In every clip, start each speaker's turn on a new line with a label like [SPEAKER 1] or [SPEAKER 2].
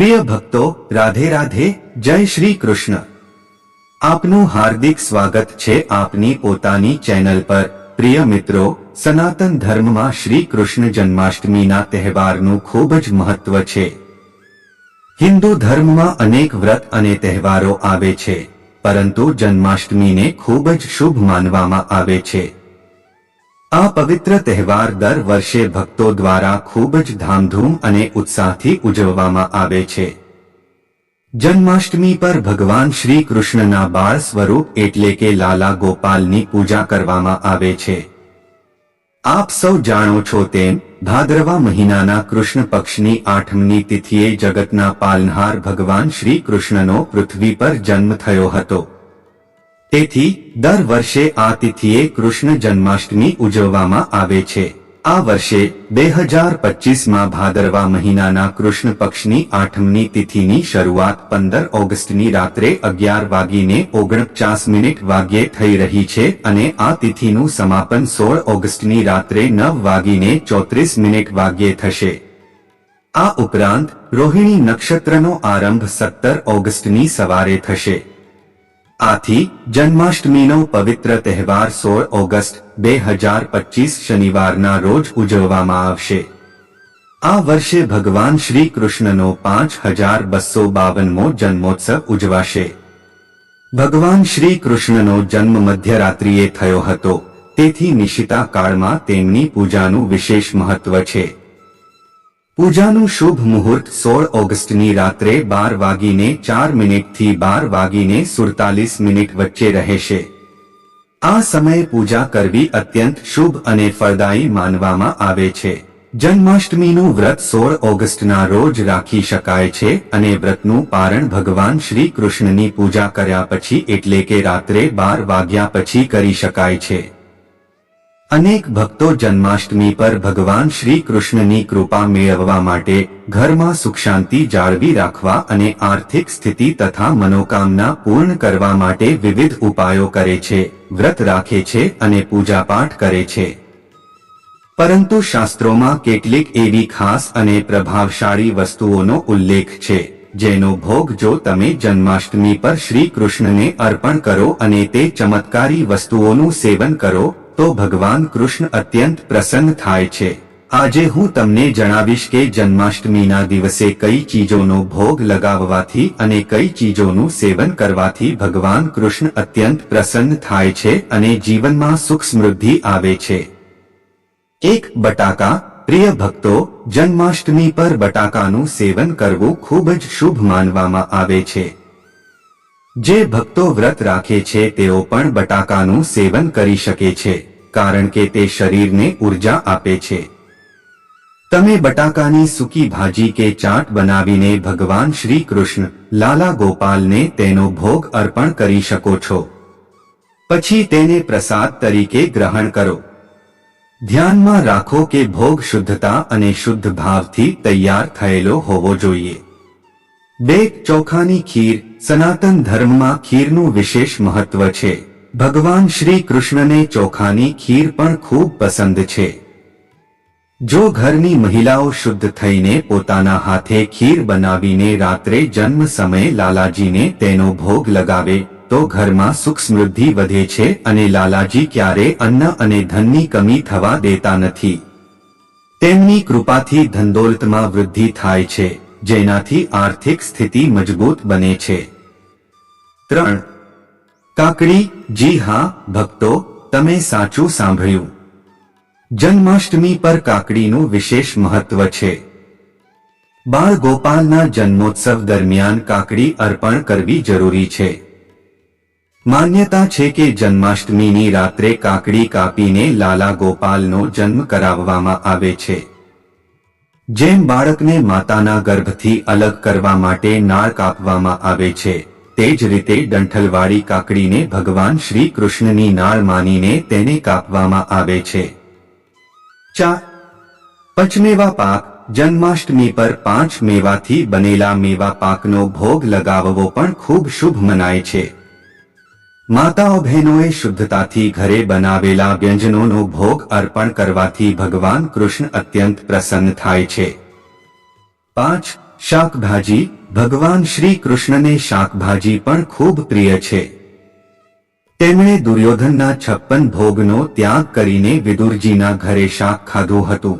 [SPEAKER 1] પ્રિય ભક્તો, રાધે રાધે, જય શ્રી કૃષ્ણ. આપનું હાર્દિક સ્વાગત છે આપની પોતાની ચેનલ પર. પ્રિય મિત્રો, સનાતન ધર્મમાં શ્રી કૃષ્ણ જન્માષ્ટમીના તહેવારનું ખૂબ જ મહત્વ છે. હિન્દુ ધર્મમાં અનેક વ્રત અને તહેવારો આવે છે, પરંતુ જન્માષ્ટમીને ખૂબ જ શુભ માનવામાં આવે છે. આ પવિત્ર તહેવાર દર વર્ષે ભક્તો દ્વારા ખૂબ જ ધામધૂમ અને ઉત્સાહથી ઉજવવામાં આવે છે. જન્માષ્ટમી પર ભગવાન શ્રી કૃષ્ણના બાળ સ્વરૂપ એટલે કે લાલા ગોપાલની પૂજા કરવામાં આવે છે. આપ સૌ જાણો છો તેમ, ભાદ્રવા મહિનાના કૃષ્ણ પક્ષની આઠમની તિથિએ જગતના પાલનહાર ભગવાન શ્રી કૃષ્ણનો પૃથ્વી પર જન્મ થયો હતો. તેથી, દર વર્ષે આ તિથિએ કૃષ્ણ જન્માષ્ટમી ઉજવવામાં આવે છે. આ વર્ષે, બે હજાર પચીસમાં ભાદરવા મહિનાના કૃષ્ણ પક્ષની આઠમની તિથિની શરૂઆત પંદર ઓગસ્ટની રાત્રે અગિયાર વાગીને ઓગણપચાસ મિનિટ વાગ્યે થઈ રહી છે અને આ તિથિનું સમાપન સોળ ઓગસ્ટની રાત્રે નવ વાગીને ચોત્રીસ મિનિટ વાગ્યે થશે. આ ઉપરાંત, રોહિણી નક્ષત્રનો આરંભ સત્તર ઓગસ્ટની સવારે થશે. આથી જન્માષ્ટમીનો પવિત્ર તહેવાર સોળ ઓગસ્ટ, બે હજાર પચીસ શનિવારના રોજ ઉજવવામાં આવશે. આ વર્ષે ભગવાન શ્રી કૃષ્ણનો પાંચ હજાર બસો બાવનમો જન્મોત્સવ ઉજવાશે. ભગવાન શ્રી કૃષ્ણનો જન્મ મધ્યરાત્રિએ થયો હતો, તેથી નિશિતા કાળમાં તેમની પૂજાનું વિશેષ મહત્વ છે. પૂજાનું શુભ મુહૂર્ત સોળ ઓગસ્ટની રાત્રે બાર વાગીને ચાર મિનિટથી બાર વાગીને સુડતાલીસ મિનિટ વચ્ચે રહેશે. આ સમયે પૂજા કરવી અત્યંત શુભ અને ફળદાયી માનવામાં આવે છે. જન્માષ્ટમીનું વ્રત સોળ ઓગસ્ટના રોજ રાખી શકાય છે અને વ્રતનું પારણ ભગવાન શ્રી કૃષ્ણની પૂજા કર્યા પછી એટલે કે રાત્રે બાર વાગ્યા પછી કરી શકાય છે. અનેક ભક્તો જન્માષ્ટમી પર ભગવાન શ્રી કૃષ્ણની કૃપા મેળવવા માટે ઘરમાં સુખ શાંતિ જાળવી રાખવા અને આર્થિક સ્થિતિ તથા મનોકામના પૂર્ણ કરવા માટે વિવિધ ઉપાયો કરે છે, વ્રત રાખે છે અને પૂજાપાઠ કરે છે. પરંતુ શાસ્ત્રોમાં કેટલીક એવી ખાસ અને પ્રભાવશાળી વસ્તુઓનો ઉલ્લેખ છે, જેનો ભોગ જો તમે જન્માષ્ટમી પર શ્રી કૃષ્ણને અર્પણ કરો અને તે ચમત્કારી વસ્તુઓનું સેવન કરો તો ભગવાન કૃષ્ણ અત્યંત પ્રસન્ન થાય છે. આજે હું તમને જણાવીશ કે જન્માષ્ટમીના દિવસે કઈ ચીજોનો ભોગ લગાવવાથી અને કઈ ચીજોનું સેવન કરવાથી ભગવાન કૃષ્ણ અત્યંત પ્રસન્ન થાય છે અને જીવનમાં સુખ સમૃદ્ધિ આવે છે. એક બટાકા, પ્રિય ભક્તો, જન્માષ્ટમી પર બટાકાનું સેવન કરવું ખૂબ જ શુભ માનવામાં આવે છે. જે ભક્તો વ્રત રાખે છે તેઓ પણ બટાકાનું સેવન કરી શકે છે. કારણ કે તે શરીરને ઊર્જા આપે છે. તમે બટાકાની સૂકી ભાજી કે ચાટ બનાવીને ભગવાન શ્રી કૃષ્ણ, લાલા ગોપાલને તેનો ભોગ અર્પણ કરી શકો છો. પછી તેને પ્રસાદ તરીકે ગ્રહણ કરો. ધ્યાનમાં રાખો કે ભોગ શુદ્ધતા અને શુદ્ધ ભાવથી તૈયાર થયેલો હોવો જોઈએ. બે ચોખાની ખીર સનાતન ધર્મમાં ખીરનું વિશેષ મહત્વ છે. ભગવાન શ્રી કૃષ્ણને ચોખાની ખીર પણ ખૂબ પસંદ છે. જો ઘરની મહિલાઓ શુદ્ધ થઈને પોતાના હાથે ખીર બનાવીને રાત્રે જન્મ સમયે લાલાજીને તેનો ભોગ લગાવે, તો ઘરમાં સુખ સમૃદ્ધિ વધે છે અને લાલાજી ક્યારે અન્ન અને ધનની કમી થવા દેતા નથી. તેમની કૃપાથી ધંદોલતમાં વૃદ્ધિ થાય છે, જેનાથી આર્થિક સ્થિતિ મજબૂત બને છે. ત્રણ કાકડી, જી હા, ભક્તો, તમે સાચું સાંભળ્યું. જન્માષ્ટમી પર કાકડીનું વિશેષ મહત્વ છે. બાળ ગોપાલના જન્મોત્સવ દરમિયાન કાકડી અર્પણ કરવી જરૂરી છે. માન્યતા છે કે જન્માષ્ટમીની રાત્રે કાકડી કાપીને લાલા ગોપાલનો જન્મ કરાવવામાં આવે છે. જેમ બાળકને માતાના ગર્ભથી અલગ કરવા માટે નાળ કાપવામાં આવે છે. તે રીતે ડંઠલવાળી કાકડીને ભગવાન શ્રી કૃષ્ણની નાળ માનીને તેને કાપવામાં આવે છે. ચાર. પચમેવા પાક જન્માષ્ટમી પર પાંચ મેવાથી બનેલા મેવા પાકનો ભોગ લગાવવો પણ ખૂબ શુભ મનાય છે. માતાઓ બહેનોએ શુદ્ધતાથી ઘરે બનાવેલા વ્યંજનોનો ભોગ અર્પણ કરવાથી ભગવાન કૃષ્ણ અત્યંત પ્રસન્ન થાય છે. પાંચ. શાકભાજી, ભગવાન શ્રી કૃષ્ણને શાકભાજી પણ ખૂબ પ્રિય છે. તેમણે દુર્યોધનના છપ્પન ભોગનો ત્યાગ કરીને વિદુરજીના ઘરે શાક ખાધું હતું.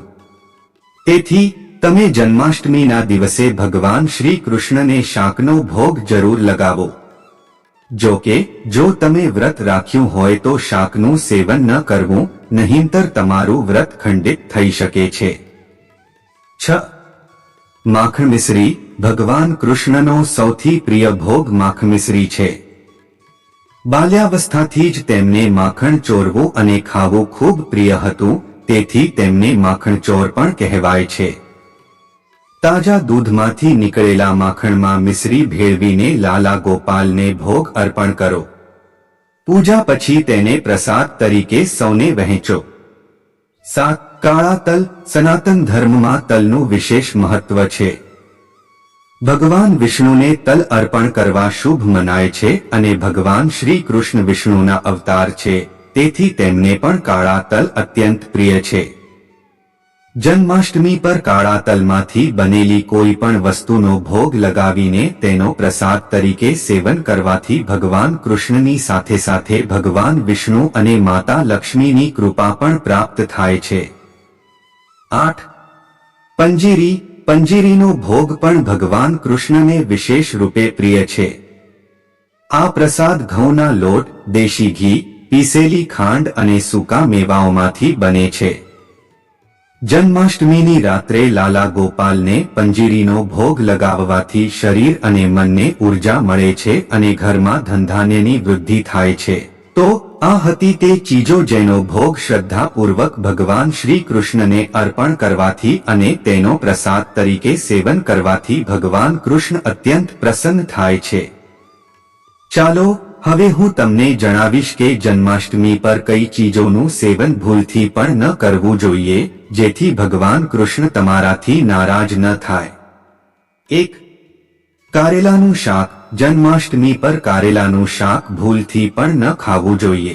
[SPEAKER 1] તેથી, તમે જન્માષ્ટમીના દિવસે ભગવાન શ્રી કૃષ્ણને શાકનો ભોગ જરૂર લગાવો. જો કે, જો તમે વ્રત રાખ્યું હોય તો શાકનું સેવન ન કરવું, નહીંતર તમારું વ્રત ખંડિત થઈ શકે છે. છ માખણ મિશ્રી ભગવાન કૃષ્ણનો સૌથી પ્રિય ભોગ માખણ મિશ્રી છે. બાલ્યાવસ્થાથી જ તેમને માખણ ચોરવું અને ખાવું ખૂબ પ્રિય હતું, તેથી તેમને માખણ ચોર પણ કહેવાય છે. તાજા દૂધમાંથી નીકળેલા માખણમાં મિશ્રી ભેળવીને લાલા ગોપાલને ભોગ અર્પણ કરો. પૂજા પછી તેને પ્રસાદ તરીકે સૌને વહેંચો. સાત કાળા તલ, સનાતન ધર્મમાં તલનું વિશેષ મહત્વ છે. ભગવાન વિષ્ણુને તલ અર્પણ કરવા શુભ મનાય છે અને ભગવાન શ્રી કૃષ્ણ વિષ્ણુના અવતાર છે, તેથી તેમને પણ કાળા તલ અત્યંત પ્રિય છે. જન્માષ્ટમી પર કાળા તલમાંથી બનેલી કોઈ પણ વસ્તુનો ભોગ લગાવીને તેનો પ્રસાદ તરીકે સેવન કરવાથી ભગવાન કૃષ્ણની સાથે સાથે ભગવાન વિષ્ણુ અને માતા લક્ષ્મીની કૃપા પણ પ્રાપ્ત થાય છે. આઠ. પંજીરી, પંજીરીનો ભોગ પણ ભગવાન કૃષ્ણને વિશેષ રૂપે પ્રિય છે. આ પ્રસાદ ઘઉંના લોટ, દેશી ઘી, પીસેલી ખાંડ અને સૂકા મેવાઓમાંથી બને છે. જન્માષ્ટમીની રાત્રે લાલા ગોપાલને પંજીરીનો ભોગ લગાવવાથી શરીર અને મનને ઊર્જા મળે છે અને ઘરમાં ધંધાન્યની વૃદ્ધિ થાય છે. તો આ હતી તે ચીજો જેનો ભોગ શ્રદ્ધાપૂર્વક ભગવાન શ્રી કૃષ્ણને અર્પણ કરવાથી અને તેનો પ્રસાદ તરીકે સેવન કરવાથી ભગવાન કૃષ્ણ અત્યંત પ્રસન્ન થાય છે. ચાલો, હવે હું તમને જણાવીશ કે જન્માષ્ટમી પર કઈ ચીજોનું સેવન ભૂલથી પણ ન કરવું જોઈએ, જેથી ભગવાન કૃષ્ણ તમારાથી નારાજ ન થાય. એક, કારેલાનું શાક. જન્માષ્ટમી પર કારેલાનું શાક ભૂલથી પણ ન ખાવું જોઈએ.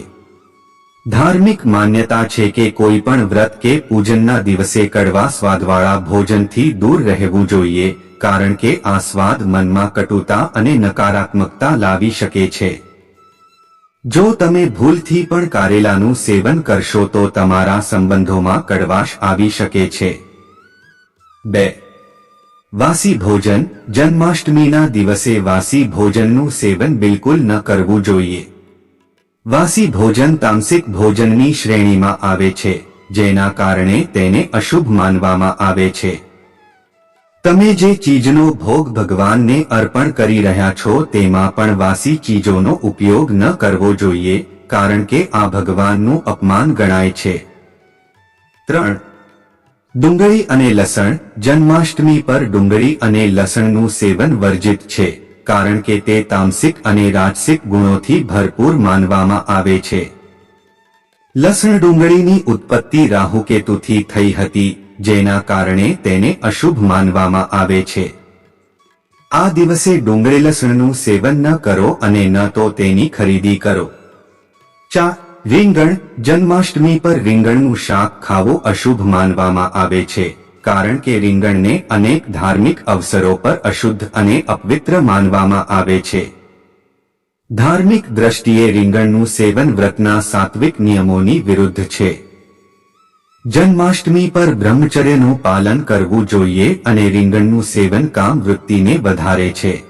[SPEAKER 1] ધાર્મિક માન્યતા છે કે કોઈ પણ વ્રત કે પૂજનના દિવસે કડવા સ્વાદવાળા ભોજનથી દૂર રહેવું જોઈએ, કારણ કે આ સ્વાદ મનમાં કટુતા અને નકારાત્મકતા લાવી શકે છે. જો તમે ભૂલથી પણ કારેલાનું સેવન કરશો તો તમારા સંબંધોમાં કડવાશ આવી શકે છે. બે વાસી ભોજન, જન્માષ્ટમીના દિવસે વાસી ભોજનનું સેવન બિલકુલ ન કરવું જોઈએ. વાસી ભોજન તામસિક ભોજનની શ્રેણીમાં આવે છે, જેના કારણે તેને અશુભ માનવામાં આવે છે. તમે જે ચીજનો ભોગ ભગવાનને અર્પણ કરી રહ્યા છો તેમાં પણ વાસી ચીજોનો ઉપયોગ ન કરવો જોઈએ, કારણ કે આ ભગવાનનું અપમાન ગણાય છે. ત્રણ ડુંગળી અને લસણ જન્માષ્ટમી પર ડુંગળી અને લસણનું સેવન વર્જિત છે, કારણ કે તે તામસિક અને રાજસિક ગુણોથી ભરપૂર માનવામાં આવે છે. લસણ ડુંગળીની ઉત્પત્તિ રાહુકેતુથી થઈ હતી, જેના કારણે તેને અશુભ માનવામાં આવે છે. આ દિવસે ડુંગળી લસણનું સેવન ન કરો અને ન તો તેની ખરીદી કરો. ચા રીંગણ જન્માષ્ટમી પર રીંગણનું શાક ખાવું અશુભ માનવામાં આવે છે, કારણ કે રીંગણને અનેક ધાર્મિક અવસરો પર અશુદ્ધ અને અપવિત્ર માનવામાં આવે છે. ધાર્મિક દ્રષ્ટિએ રીંગણનું સેવન વ્રતના સાત્વિક નિયમોની વિરુદ્ધ છે. જન્માષ્ટમી પર બ્રહ્મચર્યનું પાલન કરવું જોઈએ અને રીંગણનું સેવન કામ વૃત્તિને વધારે છે.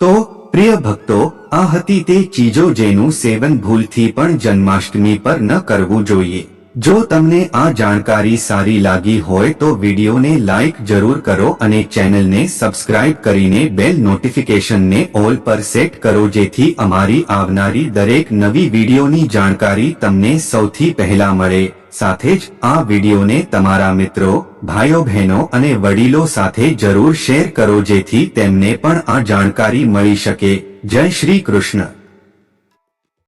[SPEAKER 1] તો, પ્રિય ભક્તો આ હતી તે ચીજો જેનું સેવન ભૂલથી પણ જન્માષ્ટમી પર ન કરવું જોઈએ. જો તમને આ જાણકારી સારી લાગી હોય તો વિડીયોને લાઇક જરૂર કરો અને ચેનલને સબસ્ક્રાઇબ કરીને બેલ નોટિફિકેશનને ઓલ પર સેટ કરો જેથી અમારી આવનારી દરેક નવી વિડીયોની જાણકારી તમને સૌથી પહેલા મળે. સાથે જ આ વિડીયોને તમારા મિત્રો, ભાઈઓ, બહેનો અને વડીલો સાથે જરૂર શેર કરો જેથી તેમને પણ આ જાણકારી મળી શકે. જય શ્રી કૃષ્ણ.